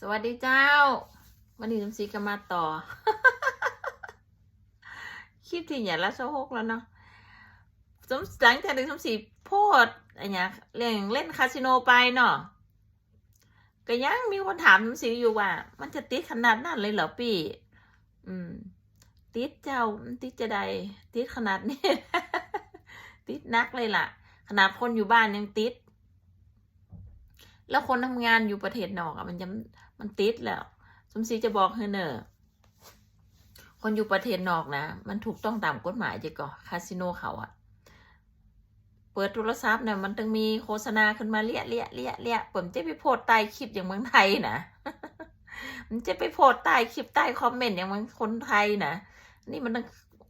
สวัสดีเจ้า วันนี้สมศรีก็มาต่อ คลิปที่อย่าละโซหกแล้วเนาะสมหลังจากที่สมศรีโพดอะไรเงี้ยเล่นเล่นคาสิโนไปเนาะก็ยังมีคนถามสมศรีอยู่ว่า มันจะติดขนาดนั้นเลยเหรอพี่อืม ติดเจ้าติดจะใดติดขนาดนี้ ติดนักเลยล่ะ ขนาดคนอยู่บ้านยังติด แล้วคนทำงานอยู่ประเทศนอกอะมันจะมันติดแล้ว สมศรีจะบอกให้เนอะคนอยู่ประเทศนอกนะ มันถูกต้องตามกฎหมายจะก่อคาสิโนเขาอะเปิดโทรศัพท์เนี่ยมันต้องมีโฆษณาขึ้นมาเลี่ยเลี่ยเลี่ยเลี่ยผมจะไปโพสต์ใต้คลิปอย่างเมืองไทยนะมันจะไปโพสต์ใต้คลิปใต้คอมเมนต์อย่างเมืองคนไทยนะนี่มันต้อง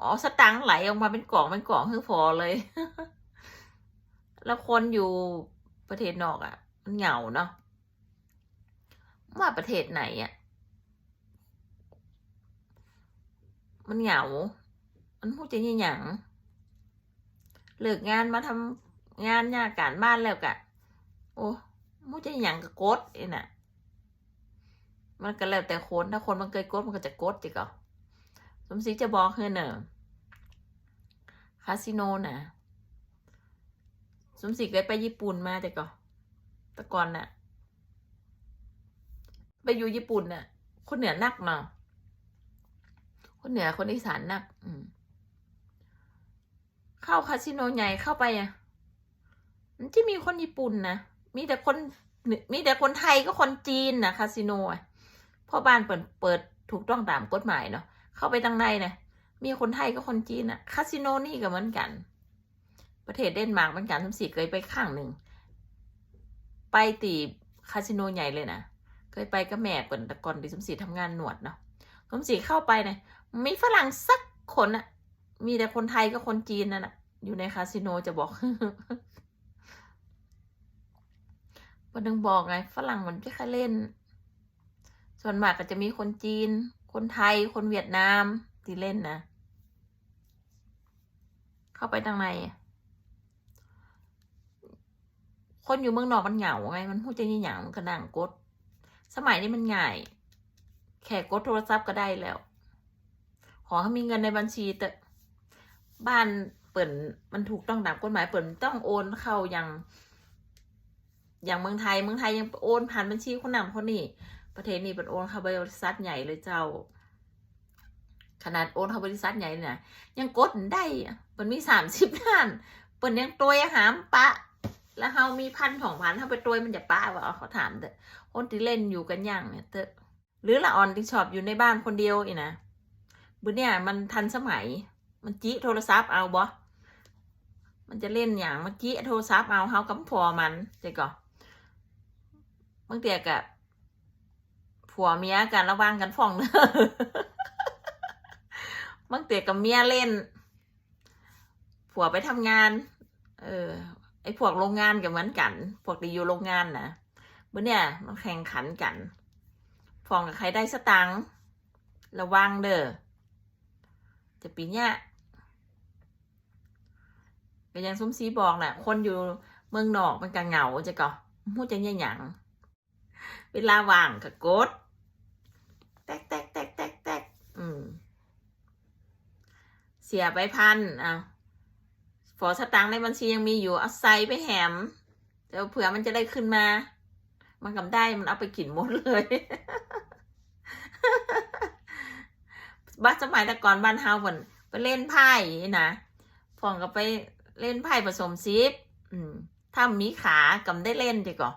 อ๋อสตังค์ไหลออกมาเป็นกล่องเป็นกล่องคือพอเลย แล้วคนอยู่ประเทศนอกอะ่ะ มันเหงาเนาะว่าประเทศไหนอะ่ะมันเหงา มันพูดจะยี่หยังเลิกงานมาทำงานยากการบ้านแล้วกะ โอ้มูจะหยังกับโกดเองน่ะ มันก็แล้วแต่คนถ้าคนมันเคยโกดมันก็จะโกดจิก็สมศรีจะบอกเฮ้เนอะคาสิโนน่ะสมศรีเคยไปญี่ปุ่นมาแต่ก็ แต่ก่อนน่ะ ไปอยู่ญี่ปุ่นน่ะ คนเหนือนักเนาะคนเหนือคนอีสานนัก อืม เข้าคาสิโนใหญ่เข้าไปอะมันจะมีคนญี่ปุ่นนะมีแต่คนเหนือมีแต่คนไทยก็คนจีนนะคาสิโนอะพ่อบ้านเปิดเปิดถูกต้องตามกฎหมายเนาะเข้าไปทางในนะมีคนไทยก็คนจีนอะคาสิโนนี่ก็เหมือนกัน ประเทศเดนมาร์กเหมือนกันสมศรีเคยไปข้างหนึ่ง ไปตีคาสิโนใหญ่เลยนะเคยไปกับแม่เปิดต่ก่อนที่สมศรีทำงานหนวดเนาะสมศรีเข้าไปเนี่ยมีฝรั่งสักคนอะมีแต่คนไทยกับคนจีนนั่นอะอยู่ในคาสิโนจะบอกวันนึงบอกไงฝรั่งมันไม่ค่อยเล่น ส่วนมากก็จะมีคนจีน คนไทย คนเวียดนามที่เล่นนะ เข้าไปทางในอะ คนอยู่เมืองนอกมันเหงาไง มันพูดจะยี่เหยังมันก็นั่งกด สมัยนี้มันง่าย แค่กดโทรศัพท์ก็ได้แล้ว ขอให้มีเงินในบัญชีแต่บ้านเปิดมันถูกต้องตามกฎหมายเปิดต้องโอนเข้าอย่าง อย่างเมืองไทยเมืองไทยยังโอนผ่านบัญชีคนนั้นคนนี้ประเทศนี้เป็นโอนเข้าบริษัทใหญ่เลยเจ้า ขนาดโอนเข้าบริษัทใหญ่เนี่ยยังกดได้อะมันมีสามสิบล้านเปิดยังตัวหามปะ แล้วเฮามีพันสองพันเฮาไปตัวมันจะป้าวะเขาถามเถอะคนที่เล่นอยู่กันอย่างเนี่ยเถอะหรือละออนที่ชอบอยู่ในบ้านคนเดียวอีนะบุเนี่ยมันทันสมัย มันจี้โทรศัพท์เอาบ่มันจะเล่นอย่างมันจี้โทรศัพท์เอาเฮากำพอมันเจ๊ก่อบางเตียกับผัวเมียกันระว่างกันฟ้องเนอะบางเตียกับเมียเล่น ผัวไปทำงาน เออ อ้พวกโรงงานก็เหมือนกัน พวกที่อยู่โรงงานนะเมื่อเนี่ยมันแข่งขันกันฟองกับใครได้สตังค์ระวังเด้อจะปีเนี้ยก็ยังซุ้มซีบอกน่ะคนอยู่เมืองนอกมันก็เหงาจะก็มู้จะเนี่ยหยังเวลาว่างก็กดแตกแตกแตกแตกแตกอืมเสียไปพันอะ ฝอสตังค์ในบัญชียังมีอยู่เอาใส่ไปแหมเดี๋ยวเผื่อมันจะได้ขึ้นมา มันกำได้มันเอาไปกินหมดเลยบ้านสมัยแต่ก่อนบ้านเฮาฝนไปเล่นไพ่นะฟองก็ไปเล่นไพ่ผสมซิปอืมถ้ามีขากำได้เล่นดีกว่า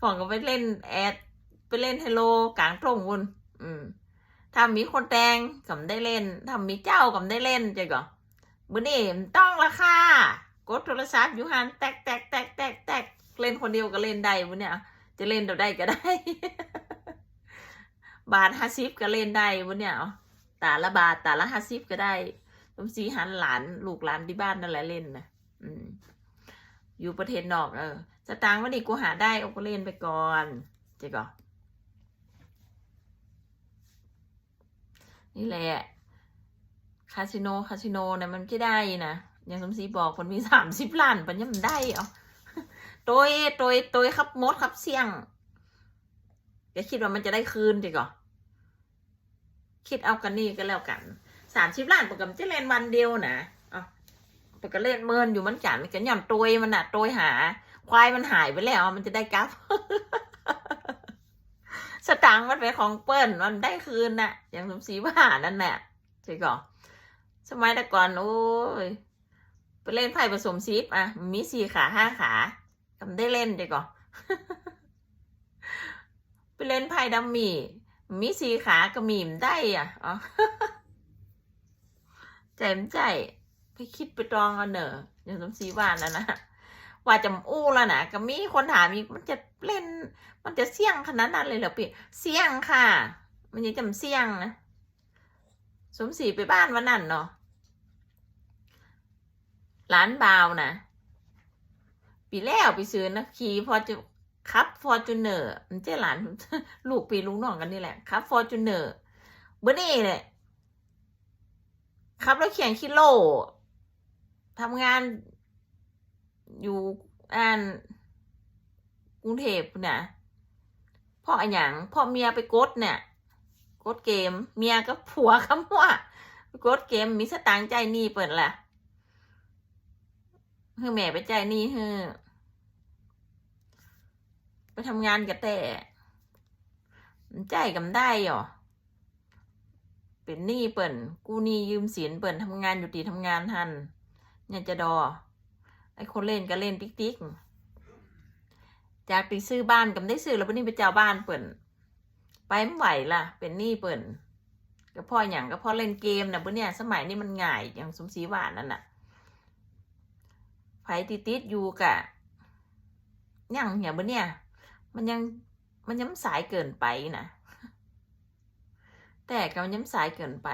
ฟองก็ไปเล่นแอดไปเล่นไฮโลกลางตรงวุนอืมถ้ามีคนแดงกำได้เล่น ถ้ามีเจ้ากำได้เล่นใจก่อ บุนี่มันต้องละค่ะกดโทรศัพท์อยู่หันแตกแตกแตกแตกแตกเล่นคนเดียวก็เล่นได้บุเนี่ยจะเล่นเดี๋ยวได้ก็ได้ บาทห้าสิบก็เล่นได้บุเนี่ยเอาตาละบาทตาละห้าสิบก็ได้ผมสีหันหลานลูกหลานที่บ้านนั่นแหละเล่นนะอืมอยู่ประเทศนอกเออสตางค์วันนี้กูหาได้เอาก็เล่นไปก่อนเจ๊ก่อนนี่แหละ คาสิโนคาสิโนเนี่ยมันจะได้นะอย่างสมศรีบอกมันมีสามสิบล้านปัญญามันได้เหรอโดยโดยโดยครับมดครับเสี่ยงก็คิดว่ามันจะได้คืนดีกว่าคิดเอากันนี่ก็แล้วกันสามสิบล้านปกติจะเล่นวันเดียวนะอะปกติเล่นเมินอยู่มันจันกันย่ำตัวมันอะตัวหา ควายมันหายไปแล้วมันจะได้กลับสตังค์มันเป็นของเปิ้ลมันได้คืนน่ะ อย่างสมศรีว่านั่นแหละใช่ก่อน สมัยแต่ก่อนโอ้ยไปเล่นไพ่ผสมซีฟอะ มีสี่ขาห้าขาทำได้เล่นดีก่อนไปเล่นไพ่ดัมมี่มีสี่ขาก็มีมได้อะอ๋อใจมใจไปคิดไปตรองเอาเนอะอย่างสมศรีว่านั่นนะว่าจะอู้แล้วนะก็มีคนถามอีกมันจะเล่น มันจะเสี่ยงขนาดนั้นเลยเหรอพี่เสี่ยงค่ะ มันยังจำเสี่ยงนะสมศรีไปบ้านวันนั้นเนาะ ร้านบาวนะปีแล้วไปซื้อนะขี่พอจะขับฟอร์จูเนอร์มันเจ้หลาน ลูกปีลูกน้องกันนี่แหละขับฟอร์จูเนอร์เบอร์นี่เนี่ยขับรถเขียนคิโลทำงานอยู่อ่านกรุงเทพเนี่ยพ่ออะหยังพ่อเมียไปกดเนี่ยกดเกม เมียก็ผัวคำว่า กดเกมมีสตางค์ใจหนี่เปิดแหละ เฮ้แม่ไปใจหนี่เฮ้ไปทำงานกับแต่มันใจกันได้หรอเป็นหนี้เปิ่นกู้หนี้ยืมสินเปิ่นทำงานอยู่ตีทำงานทันเนี่ยจะดอ ไอ้คนเล่นก็เล่นติ๊กติ๊กจากไปซื้อบ้านกับได้ซื้อแล้ววันนี้ไปเจ้าบ้านเปิ่นไปไม่ไหวล่ะ เป็นหนี้เปิ่นก็พ่ออย่างก็พ่อเล่นเกมนะเพื่นเนี่ยสมัยนี้มันง่ายอย่างสมศรีหวานนั่นน่ะ ไผติดติดอยู่กะย่างอย่างเพื่อนเนี่ย มันยังมันย้ำสายเกินไปนะแต่ก็มันย้ำสายเกินไป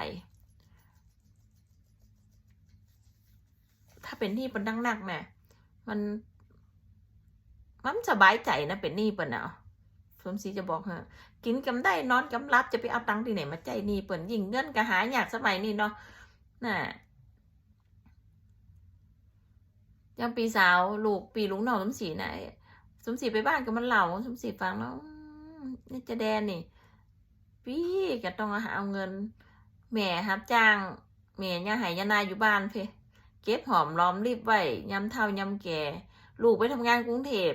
ถ้าเป็นหนี้เป็นนักนักๆเนี่ยมันมันสบายใจนะเป็นหนี้เปิ่นเอาสมศรีจะบอกฮะกินกำได้นอนกำรับจะไปเอาตังค์ที่ไหนมาใจายหนี้เปิ่นยิ่งเงินก็หายอยากสมัยนี้เนาะน่ะ ยังปีสาวลูกปีลุงหน้องสมศรีนะสมศรีไปบ้านกับมันเหล่าสมศรีฟังแล้วนี่จะแดนนี่ พี่ก็ต้องหาเอาเงินแม่ครับจ้างแม่ย่าหายยานายอยู่บ้านเพเก็บหอมล้อมรีบไว้ยำเท่ายำแก่ลูกไปทำงานกรุงเทพ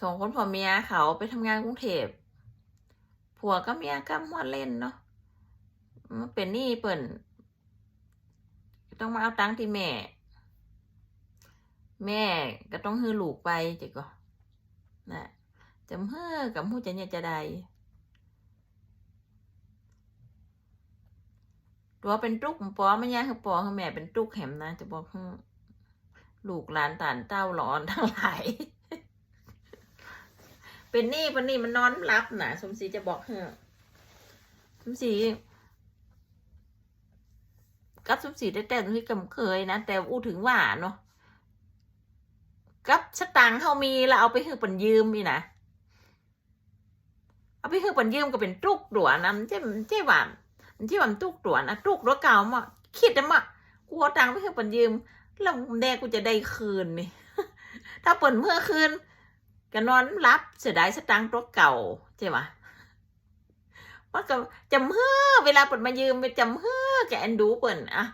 สองคนผัวเมียเขาไปทำงานกรุงเทพผัวก็เมียก็มวนเล่นเนาะมันเป็นหนี้เปิ่น ต้องมาเอาตังค์ที่แม่ แม่ก็ต้องฮื้อลูกไปจิก็นะจำเฮ้อกับผู้จะเนี่ยจะใดตัวเป็นตุกปอไม่ยากคือปอคือแม่เป็นตุกแหมนะจะบอกให้ลูกหลานตานเต้าหลอนทั้งหลาย เป็นนี่เป็นนี่มันนอนรับนะสมศรีจะบอกให้สมศรี กับสมศรีได้แต่สมศรีกำเคยนะ แต่อู้ถึงว่าเนาะกับสตังเขามีแล้วเอาไปคือปันยืมนี่นะเอาไปคือปันยืมก็เป็นตุกดัวนะมันเจ๊มันเจ๊หวานที่มันตุกตัวนะตุกรถเก่ามาคิดนะมากูเอาตังไปให้เปิ่นยืมแล้วแน่กูจะได้คืนนี่ถ้าเปิ่นเมื่อคืนก็นอนรับเสียดายสตังค์รถเก่าใช่ปะมั นก็จำเฮ้อเวลาเปิ่นมายืมไปจำเฮ้อแกแอนดูเปิ่นอะ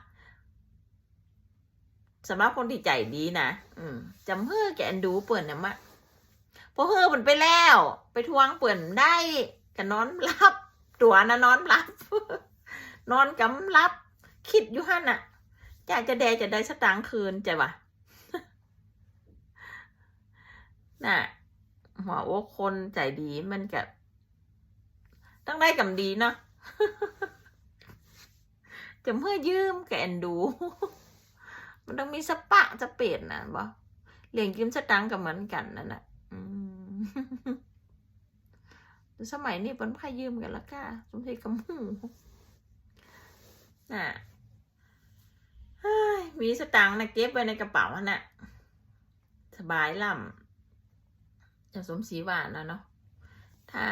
สำหรับคนที่ใจดีนะอืมจำเฮ้อแกแอนดูเปิ่นนะมะพอเฮ้อเปิ่นไปแล้ว ไปทวงเปิ่นได้ก็นอนรับ ตัวนะนอนรับ นอนกำลับ คิดอยู่ฮั่นน่ะอยากจะแดจะได้สตางค์คืนใจวะน่ะหัวโอ้คนใจดีมันกับ ต้องได้กำดีเนาะจะเมื่อยืมแกแอนดู มันต้องมีสปะสเปดนะบ่เลี้ยงยืมสตังค์กับเหมือนกันนั่นน่ะสมัยนี้เป็นพายืมกันละค่ะสมศรีกำหูน่ะมีสตังค์นะเก็บไว้ในกระเป๋าน่ะ สบายล่ำจะสมศรีหวานนะเนาะ ถ้า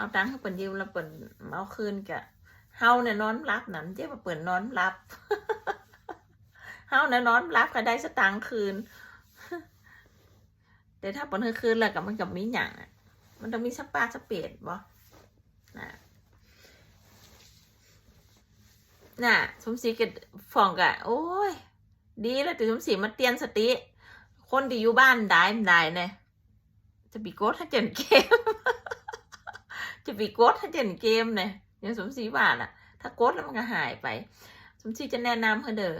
เอาตังค์ให้เปิ่นยืมแล้วเปิ่นเอาคืนกะเฮาเนี่ยนอนรับนั่นเจ๊ว่าเปิ่นนอนรับเฮาเนี่ยนอนรับก็ได้สตังค์คืน แต่ถ้าปนคืนแล้วกับมันกับมีหยังอะมันต้องมีสปาสเปดบ่น่ะน่ะสมศรีกับฟองกะ โอ้ย ดีแล้วแต่สมศรีมาเตียนสติ คนที่อยู่บ้านได้มันได้เนี่ยจะปีโกดถ้าเจนเกม จะไปโกดถ้าเจนเกมเนี่ยอย่างสมศรีว่าน่ะ ถ้าโกดแล้วมันก็หายไป สมศรีจะแนะนำเพื่อเด้อ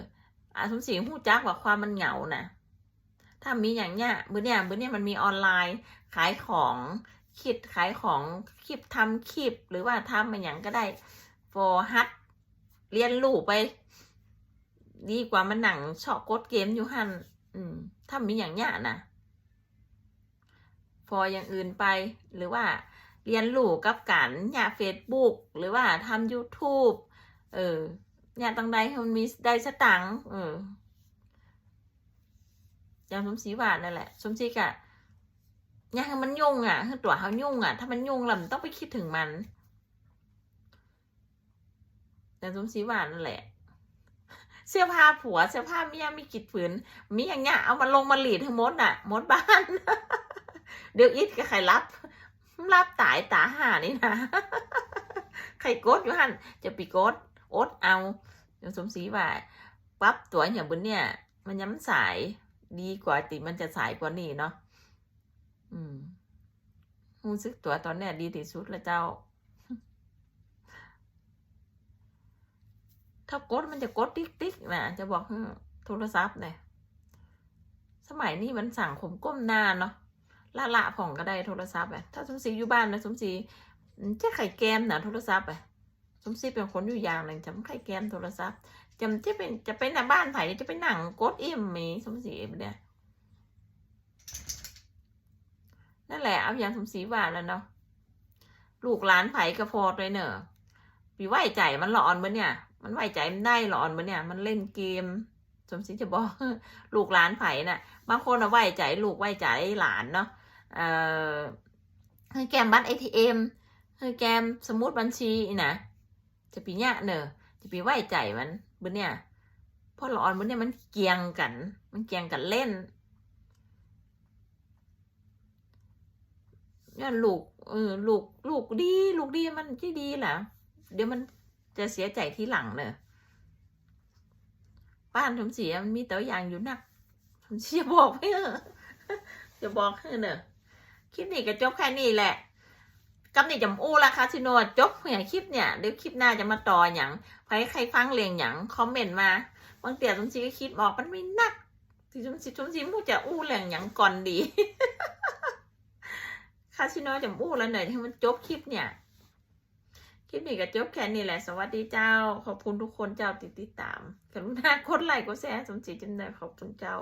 อาสมศรีหูจักว่าความมันเหงานะถ้ามีอย่างเนี้ยเบื่อเนี่ยเบื่อเนี่ยมันมีออนไลน์ขายของคิดขายของคลิปทำคลิป หรือว่าทำมันอย่างก็ได้ for ฮัดเรียนรู้ไป ดีกว่ามันหนังชอบกดเกมอยู่หันอืมถ้ามีอย่างเนี้ยนะพออย่างอื่นไปหรือว่า เรียนรู้กับการเนี่ยเฟซบุ๊กหรือว่าทำ YouTube เออเนี่ยตังใดให้มันมีได้สตังค์เอออย่างสมศรีหวานนั่นแหละสมศรีกะเนี่ยให้มันยุ่งอะคือตัวเขายุ่งอะ ถ้ามันยุ่งแล้วมันต้องไปคิดถึงมันแต่สมศรีหวานนั่นแหละเสื้อผ้าผัวเสื้อผ้าเมียมีกิดฝืนมีอย่างเงี้ยเอามาลงมาหลีดให้มดอะมดบ้าน เดี๋ยวอิดก็ใครรับ รับตายตาห่านี่นะใครโกดอยู่หันจะปีโกดโอดเอาอย่างสมศรีว่าปรับตัวอย่างบนเนี่ย มันย้ำสายดีกว่าติมันจะสายกว่านี้เนาะอืมรู้สึกตัวตอนเนี้ยดีที่สุดล้วเจ้า ถ้ากดมันจะกดติ๊กติ๊กนะจะบอกโทรศัพท์เนี่ยสมัยนี้มันสั่งขมก้มหน้าเนาะ ละละผ่องก็ได้โทรศัพท์อะถ้าสมศรีอยู่บ้านนะสมศรีจะไข่แกมนะโทรศัพท์อะสมศรีเป็นคนอยู่อย่างหนึ่งจำไข่แกมโทรศัพท์จำจะเป็นจะไปในบ้านไผ่จะไปหนังกดอิ่มมีสมศรีเนี่ยนั่นแหละเอาอย่างสมศรีว่าแล้วเนาะลูกหลานไผ่กระพอดเลยเนอะปีไหวใจมันหลอนมื่อเนี่ย มันไหวใจมันได้หลอนมื่อเนี่ย มันเล่นเกมสมศรีจะบอกลูกหลานไผ่น่ะบางคนเอาไหวใจลูกไหวใจหลานเนาะ ให้แกมบัตรเอทีเอ็มให้แกมสมุดบัญชีนะจะปีเนี้ยเนอะจะปีไหวใจมันเมื่อเนี่ยเพราะหลอนเมื่อเนี่ยมันเกียงกัน มันเกียงกันเล่นเนี่ยลูกเออลูกลูกดี ลูกดีมันที่ดีแหละเดี๋ยวมันจะเสียใจทีหลังเนอะบ้านสมศรีมันมีตัวอย่างอยู่นักผมเชียบอกให้เออจะบอกให้เนอะ คลิปนี้ก็จบแค่นี้แหละกำนี่จำอู้ละคะชิโนจบเนี่ยคลิปเนี่ยเดี๋ยวคลิปหน้าจะมาต่ออย่างใครใครฟังเรียงอย่างคอมเมนต์มาบางเตี่ยสมศรีก็คิดบอกมันไม่นักที่สมศรีสมศรีมูจะอู้เรียงอย่างก่อนดีคาชิโนจำอู้แล้วหน่อยที่มันจบคลิปเนี่ยคลิปนี้ก็จบแค่นี้แหละสวัสดีเจ้า ขอบคุณทุกคนเจ้าติดติดตามกรุณากดไลค์กดแชร์สมศรีจำได้ขอบคุณเจ้า